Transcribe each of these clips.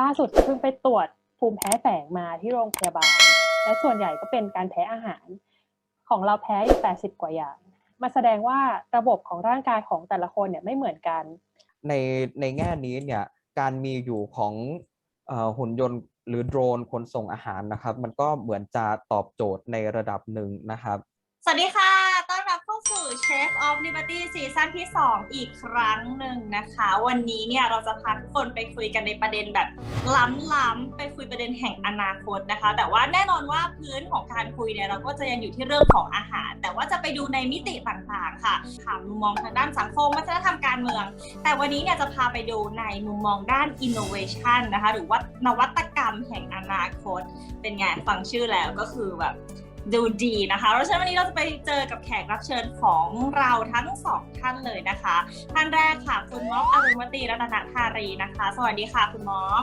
ล่าสุดเพิ่งไปตรวจภูมิแพ้แฝงมาที่โรงพยาบาล และส่วนใหญ่ก็เป็นการแพ้อาหาร ของเราแพ้อยู่80 กว่าอย่าง มาแสดงว่าระบบของร่างกายของแต่ละคนเนี่ยไม่เหมือนกัน ในในแง่นี้เนี่ยการมีอยู่ของเอ่อหุ่นยนต์หรือโดรนขนส่งอาหารนะครับ มันก็เหมือนจะตอบโจทย์ในระดับหนึ่งนะครับ สวัสดีค่ะ Chef of Liberty ซีซั่นที่ 2 อีกครั้งหนึ่งนะคะ วันนี้เนี่ยเราจะพาทุกคนไปคุยกันในประเด็นแบบล้ำๆไปคุยประเด็นแห่งอนาคตนะคะ แต่ว่าแน่นอนว่าพื้นของการคุยเนี่ยเราก็จะยังอยู่ที่เรื่องของอาหาร แต่ว่าจะไปดูในมิติต่างๆ ค่ะถามมุมมองทางด้านสังคมวัฒนธรรมการเมือง แต่วันนี้เนี่ยจะพาไปดูในมุมมองด้าน innovation นะคะ หรือว่านวัตกรรมแห่งอนาคต เป็นไงฟังชื่อแล้วก็คือแบบ ดูดีนะคะเพราะฉะนั้นวันนี้เราจะไปเจอกับแขกรับเชิญของเราทั้งสองท่านเลยนะคะ ท่านแรกค่ะคุณม็อบอรุณวตีรัตนธารีนะคะ สวัสดีค่ะคุณม็อบ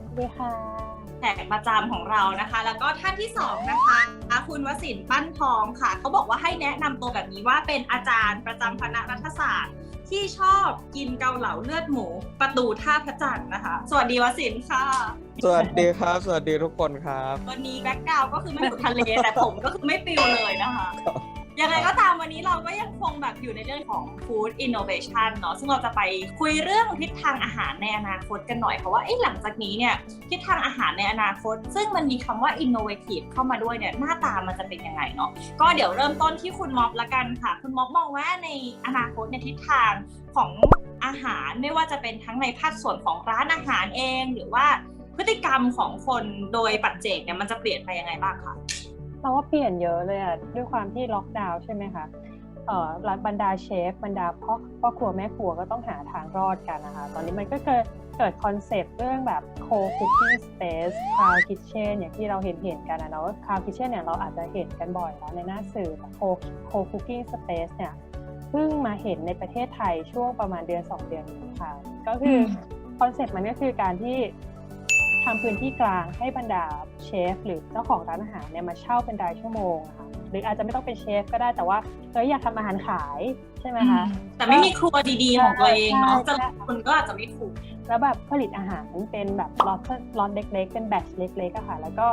สวัสดีค่ะแขกประจำของเรานะคะ แล้วก็ท่านที่สองนะคะคุณวสินทร์ปั้นทองค่ะเขาบอกว่าให้แนะนำตัวแบบนี้ว่าเป็นอาจารย์ประจำคณะรัฐศาสตร์ ที่ชอบกินเกาเหลาเลือดหมู ประตูท่าพระจันทร์นะคะ สวัสดีวสินทร์ค่ะ สวัสดีครับ สวัสดีทุกคนครับ วันนี้แบ็กกราวก็คือไม่อยู่ทะเล แต่ผมก็คือไม่ปลิวเลยนะคะ ยังไงก็ตามวันนี้เราก็ยังคงแบบอยู่ในเรื่องของ food innovation เนาะซึ่งเราจะไปคุยเรื่องทิศทางอาหารในอนาคตกันหน่อยเพราะว่าเอ๊ะหลังจากนี้เนี่ยทิศทางอาหารในอนาคต ซึ่งมันมีคำว่า innovative เข้ามาด้วยเนี่ยหน้าตามันจะเป็นยังไงเนาะก็เดี๋ยวเริ่มต้นที่คุณม็อบละกันค่ะ คุณม็อบมองว่าในอนาคตในทิศทางของอาหารไม่ว่าจะเป็นทั้งในภาคส่วนของร้านอาหารเอง หรือว่า พฤติกรรมของคนโดยปัจเจกเนี่ยมันจะเปลี่ยนไปยังไงบ้างคะเราว่าเปลี่ยนเยอะเลยอะด้วยความที่ล็อกดาวน์ใช่ไหมคะเอ่อบรรดาเชฟบรรดาพ่อพ่อครัวแม่ครัวก็ต้องหาทางรอดกันนะคะ ตอนนี้มันก็เกิดเกิดคอนเซปต์เรื่องแบบ co-cooking space cloud kitchen อย่างที่เราเห็นเห็นกันนะเนาะ cloud kitchen เนี่ยเราอาจจะเห็นกันบ่อยแล้วในหน้าสื่อแต่ co- co-cooking space เนี่ยเพิ่งมาเห็นในประเทศไทยช่วงประมาณเดือน 2 เดือนนี้ค่ะ ก็คือคอนเซปต์มันก็คือการที่ ทำพื้นที่กลางให้บรรดาเชฟ หรือเจ้าของร้านอาหารเนี่ยมาเช่าเป็นรายชั่วโมงอะค่ะหรืออาจจะไม่ต้องเป็นเชฟก็ได้แต่ว่าเฮ้ยอยากทำอาหารขายใช่ไหมคะแต่ไม่มีครัวดีๆ ของตัวเองเนาะใช่จะใช่คุณก็อาจจะไม่ถูกแล้วแบบผลิตอาหารเป็นแบบล็อตล็อตเล็ก ๆ เป็นแบตชเล็กๆอะค่ะ แล้วก็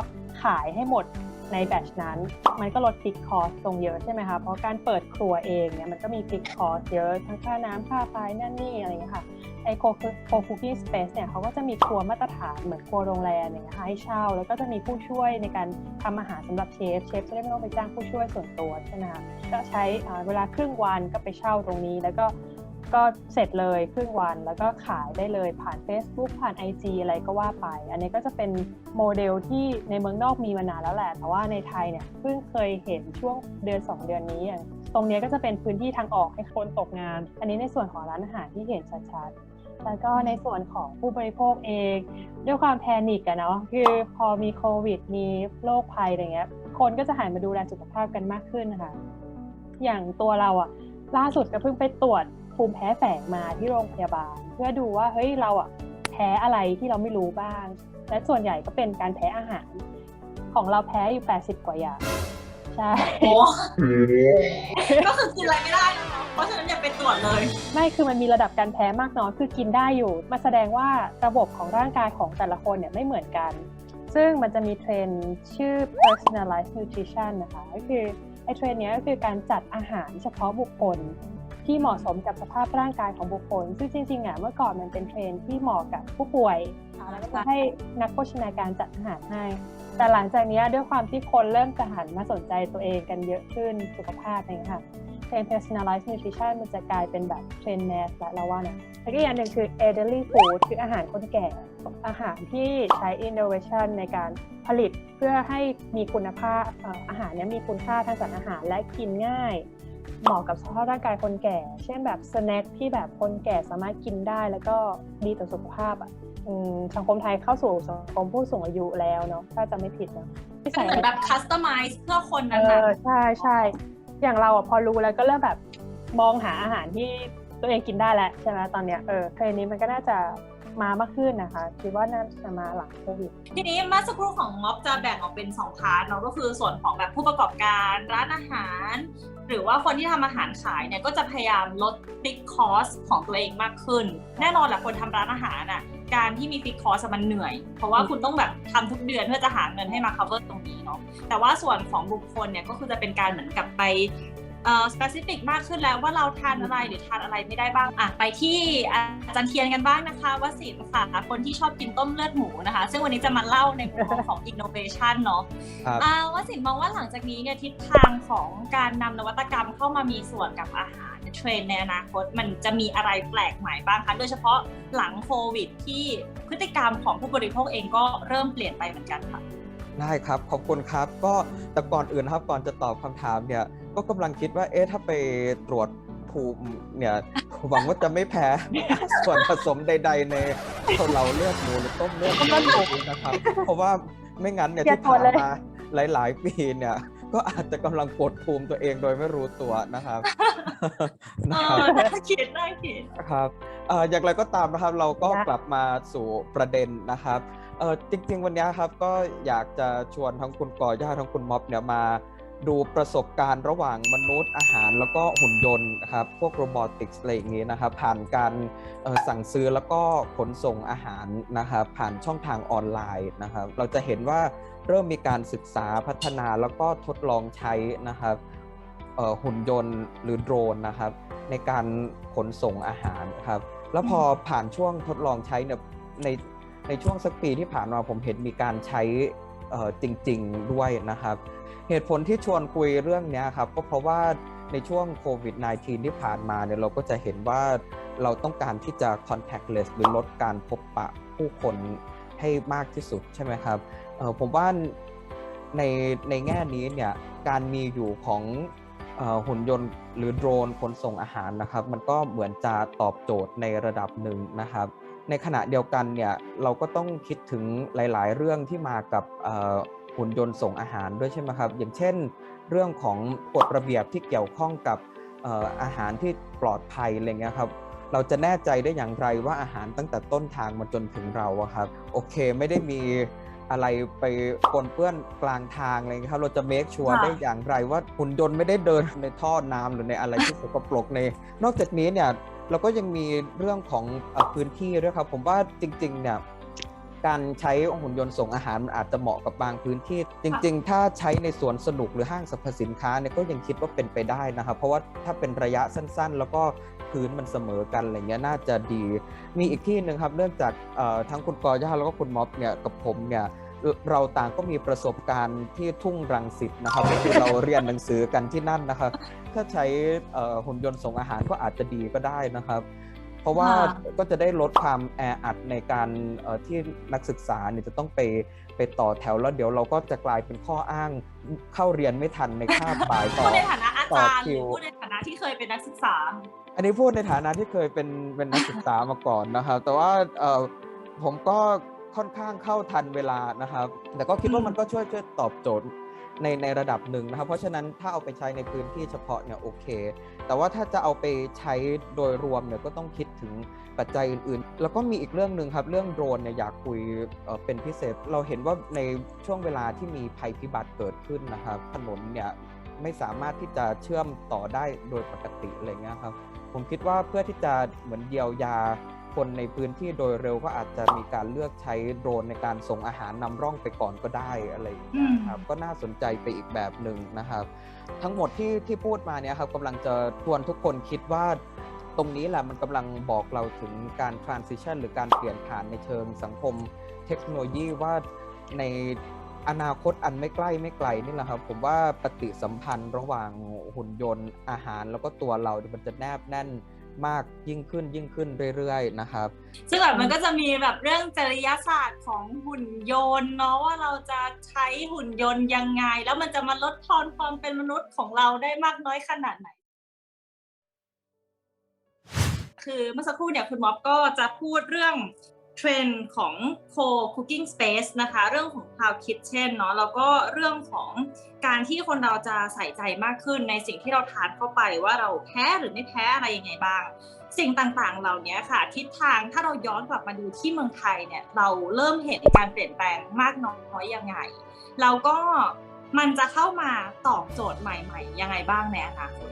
ขายให้หมดในแบตชนั้น มันก็ลดฟิกคอสตรงเยอะใช่ไหมคะเพราะการเปิดครัวเองเนี่ยมันก็มีฟิกคอสเยอะทั้งค่าน้ำค่าไฟนั่นนี่อะไรอย่างเงี้ยค่ะ ไอโคโคคุกกิ้งสเปซเนี่ยเขาก็จะมีครัวมาตรฐานเหมือนครัวโรงแรมอย่างเงี้ยค่ะให้เช่า แล้วก็จะมีผู้ช่วยในการทำอาหารสำหรับเชฟเชฟจะได้ไม่ต้องไปจ้างผู้ช่วยส่วนตัวใช่ไหมคะก็ใช้เวลาครึ่งวันก็ไปเช่าตรงนี้ แล้วก็ก็เสร็จเลยครึ่งวันแล้วก็ขายได้เลยผ่าน Facebook ผ่าน IG อะไรก็ว่าไป อันนี้ก็จะเป็นโมเดลที่ในเมืองนอกมีมานานแล้วแหละ แต่ว่าในไทยเนี่ยเพิ่งเคยเห็นช่วงเดือน 2 เดือนนี้อย่างตรงนี้ก็จะเป็นพื้นที่ทางออกให้คนตกงาน อันนี้ในส่วนของร้านอาหารที่เห็นชัดๆ แล้วก็ในส่วนของผู้บริโภคเอง ด้วยความแพนิคอะเนาะคือพอมีโควิด มีโรคภัยอะไรเงี้ย คนก็จะหันมาดูแลสุขภาพกันมากขึ้นนะคะอย่างตัวเราอะล่าสุดก็เพิ่งไปตรวจภูมิแพ้แฝงมาที่โรงพยาบาล เพื่อดูว่าเฮ้ยเราอะแพ้อะไรที่เราไม่รู้บ้าง และส่วนใหญ่ก็เป็นการแพ้อาหาร ของเราแพ้อยู่ 80 กว่าอย่าง ใช่ โอ้ก็คือกินอะไรไม่ได้นะเนาะเพราะฉะนั้นอย่าไปตรวจเลย ไม่คือมันมีระดับการแพ้มากน้อยคือกินได้อยู่ มาแสดงว่าระบบของร่างกายของแต่ละคนเนี่ยไม่เหมือนกัน ซึ่งมันจะมีเทรนด์ชื่อ personalized nutrition นะคะ ก็คือไอ้เทรนด์เนี้ยก็คือการจัดอาหารเฉพาะบุคคลที่เหมาะสมกับสภาพร่างกายของบุคคล ซึ่งจริงๆอะเมื่อก่อนมันเป็นเทรนด์ที่เหมาะกับผู้ป่วย แล้วก็จะให้นักโภชนาการจัดอาหารให้ แต่หลังจากนี้ด้วยความที่คนเริ่มจะหันมาสนใจตัวเองกันเยอะขึ้นสุขภาพอะไรองค่ะเทรน personalized nutrition มันจะกลายเป็นแบบเทรน mass และเราว่านะแล้วก็อีกอย่างหนึ่งคือ elderly food คืออาหารคนแก่ อาหารที่ใช้ innovation ในการผลิตเพื่อให้มีคุณภาพอาหารนี้มีคุณค่าทางสารอาหารและกินง่าย เหมาะกับสภาพร่างกายคนแก่ เช่นแบบสแน็คที่แบบคนแก่สามารถกินได้แล้วก็ดีต่อสุขภาพอะ สังคมไทยเข้าสู่สังคมผู้สูงอายุแล้วเนาะถ้าจะไม่ผิดเนาะที่เป็นเหมือนแบบคัสตอมไมซ์เพื่อคนเอนั้นอใช่ใช่อย่างเราอะพอรู้แล้วก็เริ่มแบบมองหาอาหารที่ตัวเองกินได้แล้วใช่ไหมตอนเนี้ยเออเทรนด์นี้มันก็น่าจะ มามากขึ้นนะคะ คิดว่าน่าจะมาหลังโควิด ทีนี้มื่อสักครู่ของม็อบจะแบ่งออกเป็นสองพาร์ทเนาะก็คือส่วนของแบบผู้ประกอบการร้านอาหาร หรือว่าคนที่ทำอาหารขายเนี่ยก็จะพยายามลด fixed cost ของตัวเองมากขึ้น แน่นอนแหละคนทำร้านอาหารอะการที่มีฟิกคอสมันเหนื่อย เพราะว่าคุณต้องแบบทำทุกเดือนเพื่อจะหาเงินให้มา cover ตรงนี้เนาะแต่ว่าส่วนของบุคคลเนี่ยก็คือจะเป็นการเหมือนกับไป เอ่อ specific มากขึ้นแล้วว่าเราทานอะไรหรือทานอะไรไม่ได้บ้างอะไปที่อาจารย์เทียนกันบ้างนะคะว่าสินค่ะคนที่ชอบกินต้มเลือดหมูนะคะ ซึ่งวันนี้จะมาเล่าในมุมมองของ innovation เนาะครับอ่าว่าสินมองว่าหลังจากนี้เนี่ยทิศทางของการนำนวัตกรรมเข้ามามีส่วนกับอาหารเทรนด์ในอนาคตมันจะมีอะไรแปลกใหม่บ้างคะโดยเฉพาะหลังโควิด ที่พฤติกรรมของผู้บริโภคเองก็เริ่มเปลี่ยนไปเหมือนกันค่ะได้ครับขอบคุณครับ ก็แต่ก่อนอื่นนะครับก่อนจะตอบคำถามเนี่ย ก็กำลังคิดว่า เอ๊ะถ้าไปตรวจภูมิเนี่ยหวังว่าจะไม่แพ้ ส่วนผสมใด ๆ ในเกาเหลาเลือดหมูหรือต้มเลือดหมูนะครับเพราะว่าไม่งั้นเนี่ยอย่าที่ตรวผ่าจนเลยมาหลาย ๆ ปีเนี่ยก็อาจจะกำลังกดภูมิตัวเองโดยไม่รู้ตัวนะครับเอนะครับอน่าคิดน่าคิดครับเอ่ออย่างไรก็ตามนะครับเราก็นะกลับมาสู่ประเด็นนะครับเออจริง ๆ วันนี้ครับก็อยากจะชวนทั้งคุณก่อย่าทั้งคุณม็อบเนี่ยมา ดูประสบการณ์ระหว่างมนุษย์อาหารแล้วก็หุ่นยนต์นะครับพวกโรบอติกส์อะไรอย่างนี้นะครับผ่านการสั่งซื้อแล้วก็ขนส่งอาหารนะครับผ่านช่องทางออนไลน์นะครับ เราจะเห็นว่าเริ่มมีการศึกษาพัฒนาแล้วก็ทดลองใช้นะครับหุ่นยนต์หรือโดรนนะครับ ในการขนส่งอาหารครับ แล้วพอผ่านช่วงทดลองใช้เนี่ยในในช่วงสักปีที่ผ่านมาผมเห็นมีการใช้จริง ๆ ด้วยนะครับ เหตุผลที่ชวนคุยเรื่องนี้ครับก็เพราะว่าในช่วงโควิด -19 ที่ผ่านมาเนี่ยเราก็จะเห็นว่าเราต้องการที่จะ contactless หรือลดการพบปะผู้คนให้มากที่สุดใช่ไหมครับผมว่าในในแง่นี้เนี่ยการมีอยู่ของหุ่นยนต์หรือโดรนขนส่งอาหารนะครับ มันก็เหมือนจะตอบโจทย์ในระดับหนึ่งนะครับ ในขณะเดียวกันเนี่ยเราก็ต้องคิดถึงหลาย ๆ เรื่องที่มากับ หุ่นยนต์ส่งอาหารด้วยใช่ไหมครับ อย่างเช่น เรื่องของกฎระเบียบที่เกี่ยวข้องกับเอ่ออาหารที่ปลอดภัยอะไรเงี้ยครับเราจะแน่ใจได้อย่างไรว่าอาหารตั้งแต่ต้นทางมาจนถึงเราอะครับโอเคไม่ได้มีอะไรไปปนเปื้อนกลางทางอะไรเงี้ยครับเราจะเมคชัวร์ค่ะได้อย่างไรว่าหุ่นยนต์ไม่ได้เดินในท่อน้ำหรือในอะไรที่สกปรกใน นอกจากนี้เนี่ยเราก็ยังมีเรื่องของเอ่อพื้นที่ด้วยครับ ผมว่าจริงๆเนี่ย การใช้หุ่นยนต์ส่งอาหารมันอาจจะเหมาะกับบางพื้นที่ จริง ๆ ถ้าใช้ในสวนสนุกหรือห้างสรรพสินค้าเนี่ยก็ยังคิดว่าเป็นไปได้นะครับ เพราะว่าถ้าเป็นระยะสั้น ๆ แล้วก็พื้นมันเสมอกันอะไรเงี้ยน่าจะดี มีอีกที่หนึ่งครับเนื่องจากเอ่อทั้งคุณกอย่าแล้วก็คุณม็อบเนี่ยกับผมเนี่ยเอ่อเราต่างก็มีประสบการณ์ที่ทุ่งรังสิตนะครับก็คือเราเรียนหนังสือกันที่นั่นนะครับถ้าใช้เอ่อหุ่นยนต์ส่งอาหารก็อาจจะดีก็ได้นะครับ เพราะว่าค่ะก็จะได้ลดความแออัดในการเอ่อที่นักศึกษาเนี่ยจะต้องไปไปต่อแถวแล้วเดี๋ยวเราก็จะกลายเป็นข้ออ้างเข้าเรียนไม่ทันในคาบบ่ายต่อพูดในฐานะอาต่อจารย์หคิรือวพูดในฐานะที่เคยเป็นนักศึกษา อันนี้พูดในฐานะที่เคยเป็นเป็นนักศึกษามาก่อนนะครับแต่ว่าเอ่อผมก็ค่อนข้างเข้าทันเวลานะครับ แต่ก็คิดว่ามันก็ช่วยช่วยตอบโจทย์ ในในระดับหนึ่งนะครับ เพราะฉะนั้นถ้าเอาไปใช้ในพื้นที่เฉพาะเนี่ยโอเค แต่ว่าถ้าจะเอาไปใช้โดยรวมเนี่ยก็ต้องคิดถึงปัจจัยอื่นๆ แล้วก็มีอีกเรื่องหนึ่งครับ เรื่องโดรนเนี่ยอยากคุยเเป็นพิเศษ เราเห็นว่าในช่วงเวลาที่มีภัยพิบัติเกิดขึ้นนะครับ ถนนเนี่ยไม่สามารถที่จะเชื่อมต่อได้โดยปกติอะไรเงี้ยครับ ผมคิดว่าเพื่อที่จะเหมือนเยียวยา คนในพื้นที่โดยเร็วก็อาจจะมีการเลือกใช้โดรนในการส่งอาหารนำร่องไปก่อนก็ได้อะไรอย่างเงี้ยครับก็น่าสนใจไปอีกแบบหนึ่งนะครับ ทั้งหมดที่ที่พูดมาเนี่ยครับกำลังจะชวนทุกคนคิดว่าตรงนี้แหละมันกำลังบอกเราถึงการ transition หรือการเปลี่ยนผ่านในเชิงสังคมเทคโนโลยีว่าในอนาคตอันไม่ใกล้ไม่ไกลนี่แหละครับ ผมว่าปฏิสัมพันธ์ระหว่างหุ่นยนต์อาหารแล้วก็ตัวเราเนี่ยมันจะแนบแน่น มากยิ่งขึ้นยิ่งขึ้นเรื่อยๆนะครับ ซึ่งแบบมันก็จะมีแบบเรื่องจริยศาสตร์ของหุ่นยนต์เนาะว่าเราจะใช้หุ่นยนต์ยังไง แล้วมันจะมาลดทอนความเป็นมนุษย์ของเราได้มากน้อยขนาดไหน คือเมื่อสักครู่เนี่ยคุณม็อบก็จะพูดเรื่อง เทรนด์ของ co-cooking space นะคะ เรื่องของ cloud kitchen เนาะแล้วก็เรื่องของการที่คนเราจะใส่ใจมากขึ้นในสิ่งที่เราทานเข้าไปว่าเราแพ้หรือไม่แพ้อะไรยังไงบ้าง สิ่งต่างๆ เหล่านี้ค่ะ ทิศทางถ้าเราย้อนกลับมาดูที่เมืองไทยเนี่ย เราเริ่มเห็นการเปลี่ยนแปลงมากน้อยยังไงแล้วก็มันจะเข้ามาตอบโจทย์ใหม่ ๆ ยังไงบ้างในอนาคต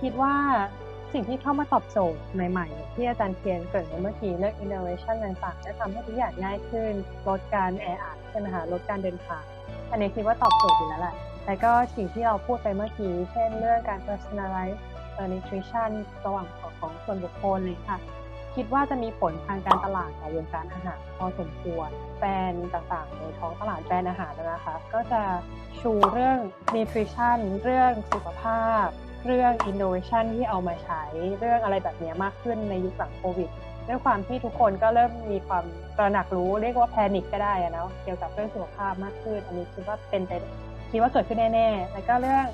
คิดว่า สิ่งที่เข้ามาตอบโจทย์ใหม่ๆ ที่อาจารย์เทียนเกิดเมื่อกี้เรื่อง innovation ต่างๆจะทำให้ทุกอย่างง่ายขึ้น ลดการแออัดใช่ไหมคะลดการเดินทางอันนี้คิดว่าตอบโจทย์อยู่แล้วแหละแล้วก็สิ่งที่เราพูดไปเมื่อกี้ เช่นเรื่องการ personalize เอ่อ nutrition ระหว่างของของส่วนบุคคลเลยค่ะ คิดว่าจะมีผลทางการตลาดต่อวงการอาหารพอสมควรแบรนด์ต่างๆ ในท้องตลาดแบรนด์อาหารนะคะ ก็จะชูเรื่อง nutrition เรื่องสุขภาพ เรื่อง innovation ที่เอามาใช้เรื่องอะไรแบบเนี้ยมากขึ้นในยุคหลังโควิดด้วยความที่ทุกคนก็เริ่มมีความตระหนักรู้เรียกว่าแพนิคก็ได้อะเนาะเกี่ยวกับเรื่องสุขภาพมากขึ้น อันนี้คิดว่าเป็นไปคิดว่าเกิดขึ้นแน่ๆ แล้วก็เรื่อง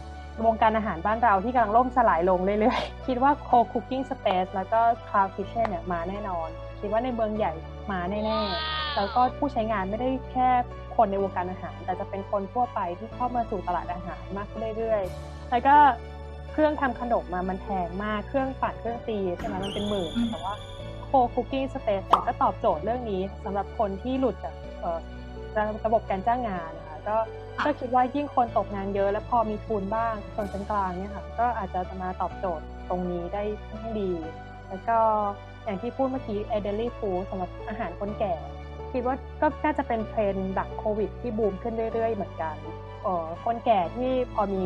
วงการอาหารบ้านเราที่กำลังล่มสลายลงเรื่อยๆ คิดว่า co-cooking space แล้วก็ cloud kitchen เนี่ยมาแน่นอน คิดว่าในเมืองใหญ่มาแน่ๆ แล้วก็ผู้ใช้งานไม่ได้แค่คนในวงการอาหาร แต่จะเป็นคนทั่วไปที่เข้ามาสู่ตลาดอาหารมากขึ้นเรื่อยๆ แล้วก็ เครื่องทำขนมมามันแพงมากเครื่องปั่นเครื่องตีใช่ไหมมันเป็นหมื่นแต่ว่า co-cooking space เนี่ยก็ตอบโจทย์เรื่องนี้สำหรับคนที่หลุดจากเอ่อระบบการจ้างงานนะคะก็ค่ะก็คิดว่ายิ่งคนตกงานเยอะ แล้วพอมีทุนบ้างคนชั้นกลางเนี่ยค่ะก็อาจจะมาตอบโจทย์ตรงนี้ได้ค่อนข้างดี แล้วก็อย่างที่พูดเมื่อกี้ elderly food สำหรับอาหารคนแก่ คิดว่าก็น่าจะเป็นเทรนด์หลังโควิด ที่บูมขึ้นเรื่อยๆ เหมือนกันออคนแก่ที่พอมี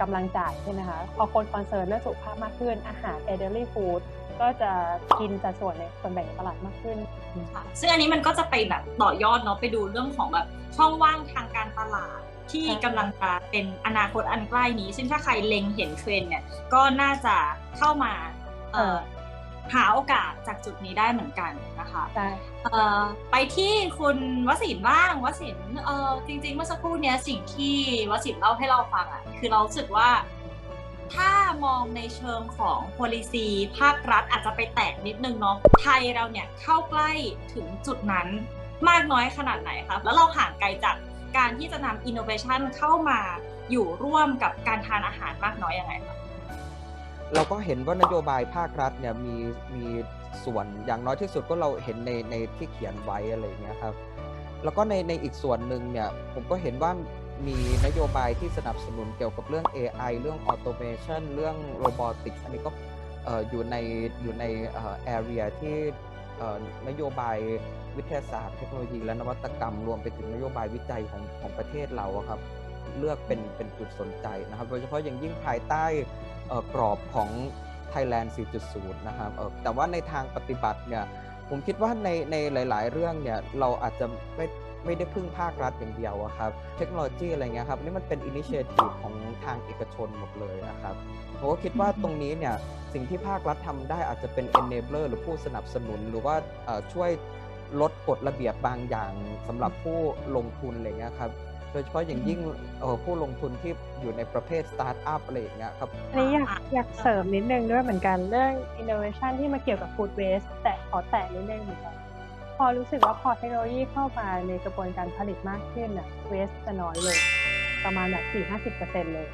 กำลังจ่ายใช่ไหมคะ พอคนคอนเซิร์นเรื่องสุขภาพมากขึ้น อาหาร elderly food ก็จะกินสัดส่วนในส่วนแบ่งตลาดมากขึ้นค่ะซึ่งอันนี้มันก็จะไปแบบต่อยอดเนาะไปดูเรื่องของแบบช่องว่างทางการตลาดที่ใช่กำลังจะเป็นอนาคตอันใกล้นี้ ซึ่งถ้าใครเล็งเห็นเทรนด์เนี่ยก็น่าจะเข้ามาเหาโอกาสจากจุดนี้ได้เหมือนกันนะคะใช่เอ่อไปที่คุณวสินทร์บ้างวสินทร์เอ่อจริงๆเมื่อสักครู่เนี้ยสิ่งที่วสินทร์เล่าให้เราฟังอะคือเรารู้สึกว่าถ้ามองในเชิงของ policy ภาครัฐอาจจะไปแตกนิดนึงเนาะไทยเราเนี่ยเข้าใกล้ถึงจุดนั้นมากน้อยขนาดไหนครับแล้วเราห่างไกลจากการที่จะนำ innovation เข้ามาอยู่ร่วมกับการทานอาหารมากน้อยยังไงครับ เราก็เห็นว่านโยบายภาครัฐเนี่ยมีมีส่วนอย่างน้อยที่สุดก็เราเห็นในในที่เขียนไว้อะไรเงี้ยครับ แล้วก็ในในอีกส่วนหนึ่งเนี่ยผมก็เห็นว่ามีนโยบายที่สนับสนุนเกี่ยวกับเรื่อง AI เรื่อง automation เรื่อง robotics อันนี้ก็ออยู่ในอยู่ในเอ่อ area ที่นโยบายวิทยาศาสตร์เทคโนโลยีและนวัตกรรม รวมไปถึงนโยบายวิจัยของของประเทศเราครับ เลือกเป็นเป็นจุดสนใจนะครับ โดยเฉพาะอย่างยิ่งภายใต้ กรอบของ Thailand 4.0 นะครับแต่ว่าในทางปฏิบัติเนี่ยผมคิดว่าในในหลาย ๆ เรื่องเนี่ยเราอาจจะไม่ไม่ได้พึ่งภาครัฐอย่างเดียวครับเทคโนโลยีอะไรเงี้ยครับนี่มันเป็นอินิเชทีฟของทางเอกชนหมดเลยนะครับผมก็คิดว่าตรงนี้เนี่ยสิ่งที่ภาครัฐทำได้อาจจะเป็น enabler หรือผู้สนับสนุน หรือว่าช่วยลดกฎระเบียบ บางอย่างสำหรับผู้ลงทุนอะไรเงี้ยครับ โดยเฉพาะอย่างยิ่งเอ่อผู้ลงทุนที่อยู่ในประเภทสตาร์ทอัพอะไรอย่างเงี้ยครับอันนี้อยากอยากเสริมนิดนึงด้วยเหมือนกันเรื่อง innovation ที่มาเกี่ยวกับ food waste แต่ขอแตะนิดนึงเหมือนกันพอรู้สึกว่าพอเทคโนโลยีเข้ามาในกระบวนการผลิตมากขึ้นอะ waste จะน้อยลงประมาณแบบ4-50%เลย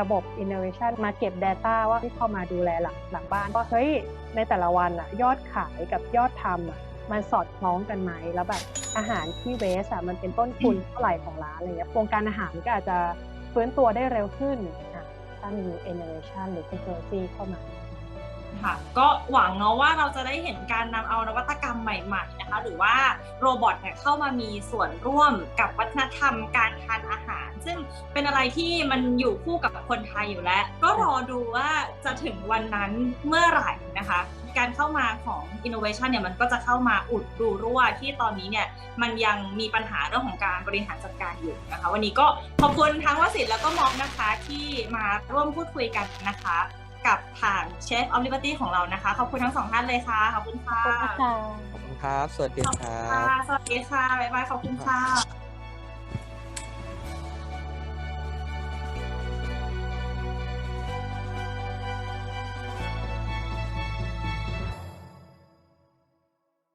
ระบบ innovation มาเก็บ Data ว่าที่เข้ามาดูแลหลังหลังบ้านว่าเฮ้ยในแต่ละวันอะยอดขายกับยอดทำอะ มันสอดคล้องกันไหมแล้วแบบอาหารที่เวสอะมันเป็นต้นทุนเท่าไหร่ของร้านอะไรเงี้ยวงการอาหารก็อาจจะฟื้นตัวได้เร็วขึ้นอะถ้ามี innovation หรือ technology เข้ามาค่ะก็หวังเนาะว่าเราจะได้เห็นการนำเอานวัตกรรมใหม่ๆนะคะหรือว่าโรบอทเนี่ยเข้ามามีส่วนร่วมกับวัฒนธรรมการทานอาหาร ซึ่งเป็นอะไรที่มันอยู่คู่กับคนไทยอยู่แล้ว ก็รอดูว่าจะถึงวันนั้นเมื่อไหร่นะคะ การเข้ามาของ innovation เนี่ยมันก็จะเข้ามาอุดรูรั่วที่ตอนนี้เนี่ยมันยังมีปัญหาเรื่องของการบริหารจัดการอยู่นะคะ วันนี้ก็ขอบคุณทั้งวสิทธิ์แล้วก็มอมนะคะที่มาร่วมพูดคุยกันนะคะ กับทางเชฟออฟลิเบอร์ตี้ของเรานะคะ ขอบคุณทั้งสองท่านเลยค่ะ ขอบคุณค่ะขอบคุณค่ะขอบคุณครับ สวัสดีขอบคคุณรัค่ะบสวัสดีค่ะบ๊ายบายขอบคุณค่ะ